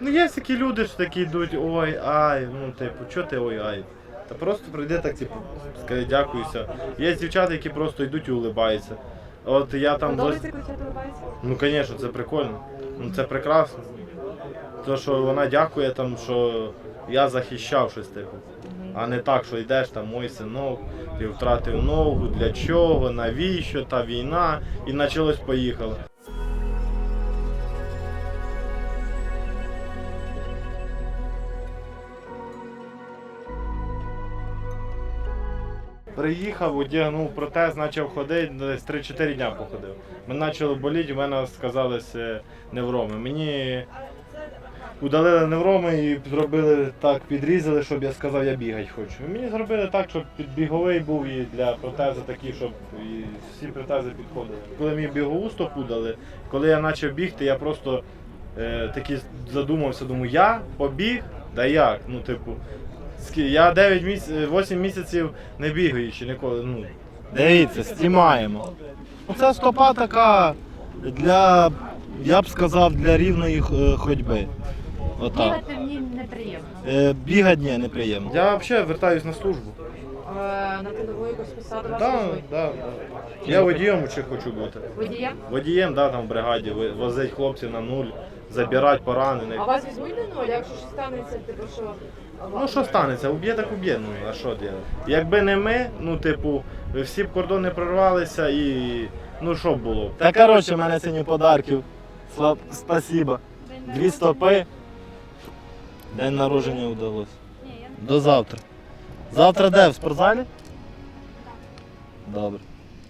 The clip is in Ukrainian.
Ну є такі люди, що такі йдуть, ой, ай, ну типу, чого ти ой, ай? Та просто прийди так, типу, скажи дякуйся. Є дівчата, які просто йдуть і улибаються. От я там Подобається, коли дівчата улыбаються? Ну, звісно, це прикольно. Ну, це прекрасно. То, що вона дякує, там, що я захищав щось типу. А не так, що йдеш там, мой синок, ти втратив ногу, для чого, навіщо, та війна, і почалось поїхало. Приїхав, одягнув протез, почав ходити, десь 3-4 дня походив. Мене почало боліти, у мене сказалися невроми. Мені удалили невроми і зробили так, підрізали, щоб я сказав, я бігати хочу. Мені зробили так, щоб під біговий був і для протези такі, щоб і всі протези підходили. Коли мені бігову стопу дали, коли я почав бігти, я просто е, такий задумався, думаю, я побіг, да як? Ну, типу, Я 9 місяців, 8 місяців не бігаючи ніколи. Ну. Дивіться, знімаємо. Це стопа така для, я б сказав, для рівної е, ходьби. Отак. Бігати мені неприємно. Е, бігати ні, неприємно. Я взагалі вертаюсь на службу. Е, На трудову якусь посаду вас Да, візьмуть? да, да. Я водієм ще хочу бути. Водієм? Водієм, да, там в бригаді, ви- возить хлопців на нуль, забирати поранених. А вас візьмуть на ноль, якщо щось станеться, типу що... Ну що станеться, уб'є так уб'є, ну а що робити? Якби не ми, ну типу, всі б кордони прорвалися і ну що б було? Та коротше, в мене сьогодні подарків. Слав... Спасибо. Дві стопи. День народження вдалося. До завтра. Завтра де? В спортзалі? Добре.